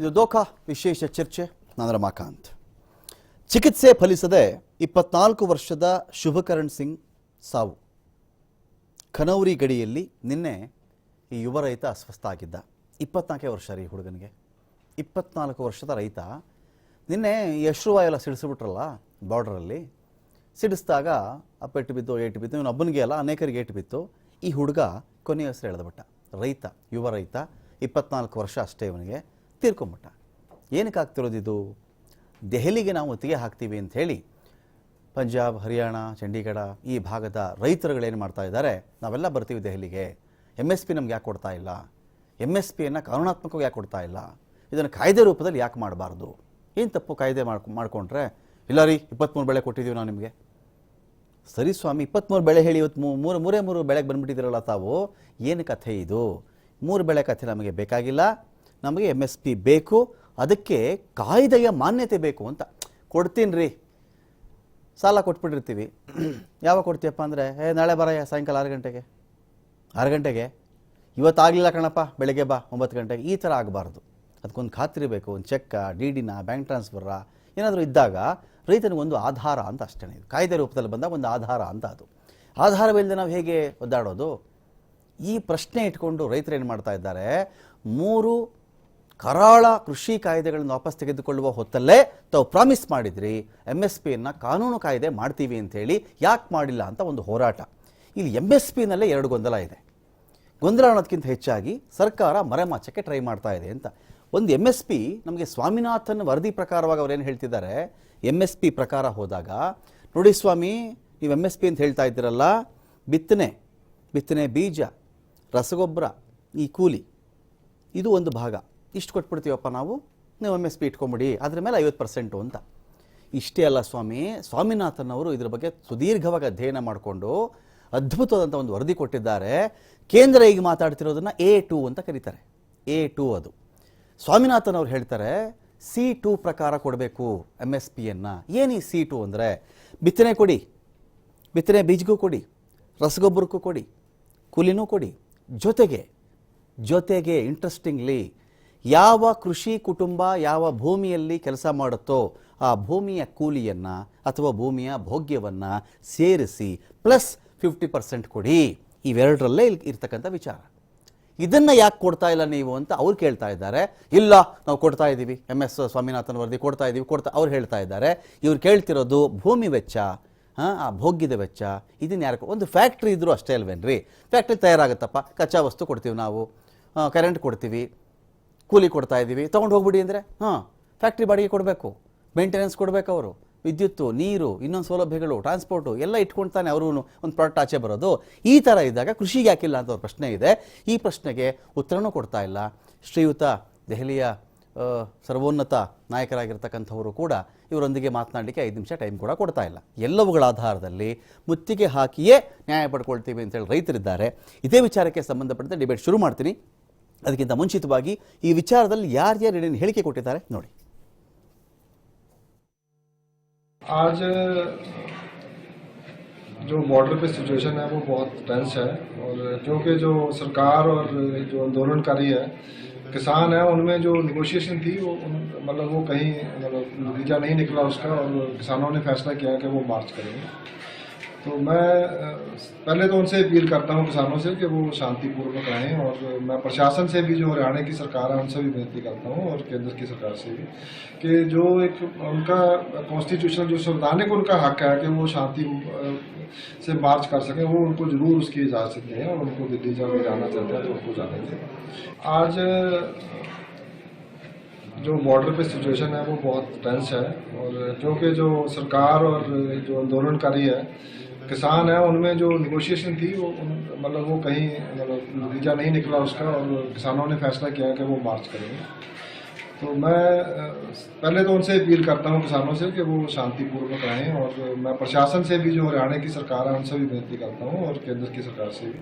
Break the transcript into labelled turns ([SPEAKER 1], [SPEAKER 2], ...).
[SPEAKER 1] ಇದು ದೋಖಾ ವಿಶೇಷ ಚರ್ಚೆ. ನಾನು ರಮಾಕಾಂತ್ ಚಿಕಿತ್ಸೆ ಫಲಿಸದೆ ಇಪ್ಪತ್ನಾಲ್ಕು ವರ್ಷದ ಶುಭಕರಣ್ ಸಿಂಗ್ ಸಾವು. ಖನೌರಿ ಗಡಿಯಲ್ಲಿ ನಿನ್ನೆ ಈ ಯುವ ರೈತ ಅಸ್ವಸ್ಥ ಆಗಿದ್ದ. ಇಪ್ಪತ್ನಾಲ್ಕೇ ವರ್ಷ ರೀ ಹುಡುಗನಿಗೆ. ಇಪ್ಪತ್ನಾಲ್ಕು ವರ್ಷದ ರೈತ. ನಿನ್ನೆ ಯಶ್ರುವಾಯೆಲ್ಲ ಸಿಡಿಸ್ಬಿಟ್ರಲ್ಲ ಬಾರ್ಡ್ರಲ್ಲಿ. ಸಿಡಿಸಿದಾಗ ಅಪ್ಪ ಪೆಟ್ಟು ಬಿದ್ದು, ಏಟು ಬಿದ್ದು, ಇವನು ಅಬ್ಬನಿಗೆ ಅಲ್ಲ, ಅನೇಕರಿಗೆ ಏಟು ಬಿತ್ತು. ಈ ಹುಡುಗ ಕೊನೆಯ ಹೆಸರು ಎಳೆದ್ಬಿಟ್ಟ ರೈತ, ಯುವ ರೈತ, ಇಪ್ಪತ್ನಾಲ್ಕು ವರ್ಷ ಅಷ್ಟೇ ಇವನಿಗೆ. ತೀರ್ಕೊಂಬಿಟ್ಟ. ಏನಕ್ಕೆ ಆಗ್ತಿರೋದಿದು ದೆಹಲಿಗೆ ನಾವು ಒತ್ತಿಗೆ ಹಾಕ್ತೀವಿ ಅಂತ ಹೇಳಿ ಪಂಜಾಬ್, ಹರಿಯಾಣ, ಚಂಡೀಗಢ ಈ ಭಾಗದ ರೈತರುಗಳೇನು ಮಾಡ್ತಾ ಇದ್ದಾರೆ? ನಾವೆಲ್ಲ ಬರ್ತೀವಿ ದೆಹಲಿಗೆ. ಎಂ ಎಸ್ ಪಿ ನಮ್ಗೆ ಯಾಕೆ ಕೊಡ್ತಾ ಇಲ್ಲ? ಎಂ ಎಸ್ ಪಿಯನ್ನು ಕಾನೂನಾತ್ಮಕವಾಗಿ ಯಾಕೆ ಕೊಡ್ತಾ ಇಲ್ಲ? ಇದನ್ನು ಕಾಯ್ದೆ ರೂಪದಲ್ಲಿ ಯಾಕೆ ಮಾಡಬಾರ್ದು? ಏನು ತಪ್ಪು ಕಾಯ್ದೆ ಮಾಡ್ಕೊ ಮಾಡ್ಕೊಂಡ್ರೆ? ಇಲ್ಲ ರೀ ಇಪ್ಪತ್ತ್ಮೂರು ಬೆಳೆ ಕೊಟ್ಟಿದ್ದೀವಿ ನಾವು ನಿಮಗೆ. ಸರಿ ಸ್ವಾಮಿ ಇಪ್ಪತ್ತ್ಮೂರು ಬೆಳೆ ಹೇಳಿ ಇವತ್ತು ಮೂರು, ಮೂರೇ ಮೂರು ಬೆಳೆಗೆ ಬಂದುಬಿಟ್ಟಿದ್ದೀರಲ್ಲ ತಾವು. ಏನು ಕಥೆ ಇದು? ಮೂರು ಬೆಳೆ ಕಥೆ ನಮಗೆ ಬೇಕಾಗಿಲ್ಲ. ನಮಗೆ ಎಂ ಎಸ್ ಪಿ ಬೇಕು, ಅದಕ್ಕೆ ಕಾಯ್ದೆಯ ಮಾನ್ಯತೆ ಬೇಕು ಅಂತ. ಕೊಡ್ತೀನಿ ರೀ ಸಾಲ ಕೊಟ್ಬಿಟ್ಟಿರ್ತೀವಿ. ಯಾವಾಗ ಕೊಡ್ತೀಯಪ್ಪ ಅಂದರೆ, ಏ, ನಾಳೆ ಬರಯ್ಯ, ಸಾಯಂಕಾಲ ಆರು ಗಂಟೆಗೆ. ಆರು ಗಂಟೆಗೆ? ಇವತ್ತಾಗಲಿಲ್ಲ ಕಣಪ್ಪ, ಬೆಳಗ್ಗೆ ಬಾ, ಒಂಬತ್ತು ಗಂಟೆಗೆ. ಈ ಥರ ಆಗಬಾರ್ದು. ಅದಕ್ಕೊಂದು ಖಾತ್ರಿ ಬೇಕು, ಒಂದು ಚೆಕ್ಕ, ಡಿ ಡಿನ ಬ್ಯಾಂಕ್ ಟ್ರಾನ್ಸ್ಫರಾ, ಏನಾದರೂ ಇದ್ದಾಗ ರೈತನಿಗೆ ಒಂದು ಆಧಾರ ಅಂತ ಅಷ್ಟೇ ಇದು ಕಾಯ್ದೆ ರೂಪದಲ್ಲಿ ಬಂದಾಗ ಒಂದು ಆಧಾರ ಅಂತ ಅದು. ಆಧಾರವಿಲ್ಲದೆ ನಾವು ಹೇಗೆ ಒದ್ದಾಡೋದು? ಈ ಪ್ರಶ್ನೆ ಇಟ್ಕೊಂಡು ರೈತರು ಏನು ಮಾಡ್ತಾ ಇದ್ದಾರೆ? ಮೂರು ಕರಾಳ ಕೃಷಿ ಕಾಯ್ದೆಗಳನ್ನು ವಾಪಸ್ ತೆಗೆದುಕೊಳ್ಳುವ ಹೊತ್ತಲ್ಲೇ ತಾವು ಪ್ರಾಮಿಸ್ ಮಾಡಿದ್ರಿ ಎಂ ಎಸ್ ಪಿಯನ್ನು ಕಾನೂನು ಕಾಯ್ದೆ ಮಾಡ್ತೀವಿ ಅಂತೇಳಿ ಯಾಕೆ ಮಾಡಿಲ್ಲ ಅಂತ ಒಂದು ಹೋರಾಟ. ಇಲ್ಲಿ ಎಂ ಎಸ್ ಪಿನಲ್ಲೇ ಎರಡು ಗೊಂದಲ ಇದೆ. ಗೊಂದಲ ಅನ್ನೋದಕ್ಕಿಂತ ಹೆಚ್ಚಾಗಿ ಸರ್ಕಾರ ಮರೆಮಾಚಕ್ಕೆ ಟ್ರೈ ಮಾಡ್ತಾ ಇದೆ ಅಂತ. ಒಂದು ಎಂ ಎಸ್ ಪಿ ನಮಗೆ ಸ್ವಾಮಿನಾಥನ್ ವರದಿ ಪ್ರಕಾರವಾಗಿ ಏನು ಹೇಳ್ತಿದ್ದಾರೆ ಎಂ ಎಸ್ ಪಿ ಪ್ರಕಾರ ಹೋದಾಗ, ನೋಡಿ ಸ್ವಾಮಿ, ನೀವು ಎಂ ಎಸ್ ಪಿ ಅಂತ ಹೇಳ್ತಾ ಇದ್ದೀರಲ್ಲ, ಬಿತ್ತನೆ ಬಿತ್ತನೆ ಬೀಜ, ರಸಗೊಬ್ಬರ, ಈ ಕೂಲಿ, ಇದು ಒಂದು ಭಾಗ. ಇಷ್ಟು ಕೊಟ್ಬಿಡ್ತೀವಪ್ಪ ನಾವು? ನೀವು ಎಂ ಎಸ್ ಪಿ ಇಟ್ಕೊಂಬಿಡಿ ಅದ್ರ ಮೇಲೆ ಐವತ್ತು ಪರ್ಸೆಂಟು ಅಂತ. ಇಷ್ಟೇ ಅಲ್ಲ ಸ್ವಾಮಿ ಸ್ವಾಮಿನಾಥನ್ ಅವರು ಇದ್ರ ಬಗ್ಗೆ ಸುದೀರ್ಘವಾಗಿ ಅಧ್ಯಯನ ಮಾಡಿಕೊಂಡು ಅದ್ಭುತವಾದಂಥ ಒಂದು ವರದಿ ಕೊಟ್ಟಿದ್ದಾರೆ. ಕೇಂದ್ರ ಈಗ ಮಾತಾಡ್ತಿರೋದನ್ನ ಎ ಟು ಅಂತ ಕರೀತಾರೆ. ಎ ಟು ಅದು. ಸ್ವಾಮಿನಾಥನ್ ಅವ್ರು ಹೇಳ್ತಾರೆ, ಸಿ ಟು ಪ್ರಕಾರ ಕೊಡಬೇಕು ಎಂ ಎಸ್ ಪಿಯನ್ನು ಏನು ಈ ಸಿ ಟು ಅಂದರೆ? ಬಿತ್ತನೆ ಕೊಡಿ. ಬಿತ್ತನೆ ಬೀಜಗೂ ಕೊಡಿ. ರಸಗೊಬ್ಬರಕ್ಕೂ ಕೊಡಿ. ಕೂಲಿನೂ ಕೊಡಿ. ಜೊತೆಗೆ ಜೊತೆಗೆ ಇಂಟ್ರೆಸ್ಟಿಂಗ್ಲಿ ಯಾವ ಕೃಷಿ ಕುಟುಂಬ ಯಾವ ಭೂಮಿಯಲ್ಲಿ ಕೆಲಸ ಮಾಡುತ್ತೋ ಆ ಭೂಮಿಯ ಕೂಲಿಯನ್ನು ಅಥವಾ ಭೂಮಿಯ ಭೋಗ್ಯವನ್ನು ಸೇರಿಸಿ ಪ್ಲಸ್ ಫಿಫ್ಟಿ ಪರ್ಸೆಂಟ್ ಕೊಡಿ. ಇವೆರಡರಲ್ಲೇ ಇಲ್ಲಿ ಇರ್ತಕ್ಕಂಥ ವಿಚಾರ. ಇದನ್ನು ಯಾಕೆ ಕೊಡ್ತಾ ಇಲ್ಲ ನೀವು ಅಂತ ಅವ್ರು ಕೇಳ್ತಾ ಇದ್ದಾರೆ. ಇಲ್ಲ, ನಾವು ಕೊಡ್ತಾ ಇದ್ದೀವಿ ಎಂ ಎಸ್ ಸ್ವಾಮಿನಾಥನ್ ವರದಿ ಕೊಡ್ತಾ ಇದ್ದೀವಿ ಕೊಡ್ತಾ ಅವ್ರು ಹೇಳ್ತಾ ಇದ್ದಾರೆ. ಇವ್ರು ಕೇಳ್ತಿರೋದು ಭೂಮಿ ವೆಚ್ಚ ಆ ಭೋಗ್ಯದ ವೆಚ್ಚ, ಇದನ್ನು ಯಾರು ಒಂದು ಫ್ಯಾಕ್ಟ್ರಿ ಇದ್ದರೂ ಅಷ್ಟೇ ಅಲ್ವೇನ್ರಿ? ಫ್ಯಾಕ್ಟ್ರಿ ತಯಾರಾಗುತ್ತಪ್ಪ. ಕಚ್ಚಾ ವಸ್ತು ಕೊಡ್ತೀವಿ ನಾವು. ಕರೆಂಟ್ ಕೊಡ್ತೀವಿ. ಕೂಲಿ ಕೊಡ್ತಾ ಇದ್ದೀವಿ. ತೊಗೊಂಡು ಹೋಗ್ಬಿಡಿ ಅಂದರೆ, ಹಾಂ ಫ್ಯಾಕ್ಟ್ರಿ ಬಾಡಿಗೆ ಕೊಡಬೇಕು. ಮೇಂಟೆನೆನ್ಸ್ ಕೊಡಬೇಕು ಅವರು. ವಿದ್ಯುತ್ತು, ನೀರು, ಇನ್ನೊಂದು ಸೌಲಭ್ಯಗಳು ಟ್ರಾನ್ಸ್ಪೋರ್ಟು ಎಲ್ಲ ಇಟ್ಕೊಳ್ತಾನೆ ಅವರು ಒಂದು ಪ್ರಾಡಕ್ಟ್ ಆಚೆ ಬರೋದು. ಈ ಥರ ಇದ್ದಾಗ ಕೃಷಿಗೆ ಯಾಕಿಲ್ಲ ಅಂತ ಪ್ರಶ್ನೆ ಇದೆ. ಈ ಪ್ರಶ್ನೆಗೆ ಉತ್ತರನೂ ಕೊಡ್ತಾ ಇಲ್ಲ. ಶ್ರೀಯುತ, ದೆಹಲಿಯ ಸರ್ವೋನ್ನತ ನಾಯಕರಾಗಿರ್ತಕ್ಕಂಥವರು ಕೂಡ ಇವರೊಂದಿಗೆ ಮಾತನಾಡಲಿಕ್ಕೆ ಐದು ನಿಮಿಷ ಟೈಮ್ ಕೂಡ ಕೊಡ್ತಾ ಇಲ್ಲ. ಎಲ್ಲವುಗಳ ಆಧಾರದಲ್ಲಿ ಮುತ್ತಿಗೆ ಹಾಕಿಯೇ ನ್ಯಾಯ ಪಡ್ಕೊಳ್ತೀವಿ ಅಂತೇಳಿ ರೈತರಿದ್ದಾರೆ. ಇದೇ ವಿಚಾರಕ್ಕೆ ಸಂಬಂಧಪಟ್ಟಂತೆ ಡಿಬೇಟ್ ಶುರು ಮಾಡ್ತೀನಿ. ಅದಕ್ಕಿಂತ ಮುಂಚಿತವಾಗಿ ಈ ವಿಚಾರದಲ್ಲಿ ಯಾರ್ಯಾರು ಏನೇನು ಹೇಳಿಕೆ ಕೊಟ್ಟಿದ್ದಾರೆ ನೋಡಿ
[SPEAKER 2] आज जो बॉर्डर पे सिचुएशन है वो बहुत टेंस है और क्योंकि जो सरकार और जो आंदोलनकारी है किसान है उनमें जो निगोशिएशन थी वो उन- मतलब वो कहीं मतलब नतीजा नहीं निकला उसका और किसानों ने फैसला किया कि वो मार्च करेंगे तो मैं पहले तो उनसे अपील करता हूँ किसानों से कि वो शांतिपूर्वक रहें और मैं प्रशासन से भी, जो हरियाणा की सरकार है, उनसे भी विनती करता हूँ और केंद्र की सरकार से भी कि जो एक उनका कॉन्स्टिट्यूशनल जो संवैधानिक उनका हक है कि वो शांति से मार्च कर सकें, वो उनको ज़रूर उसकी इजाज़त दें और उनको दिल्ली जब जाना चाहते हैं तो उनको जाने दें। आज, जो बॉर्डर पे सिचुएशन है, वो बहुत टेंस है और क्योंकि जो सरकार और जो आंदोलनकारी है किसान है, उनमें जो निगोशिएशन थी, वो मतलब वो कहीं मतलब नतीजा नहीं निकला उसका और किसानों ने फैसला किया कि वो मार्च करेंगे। तो मैं पहले तो उनसे अपील करता हूँ किसानों से कि वो शांतिपूर्वक रहें और मैं प्रशासन से भी, जो हरियाणा की सरकार है, उनसे भी विनती करता हूँ और केंद्र की सरकार से भी।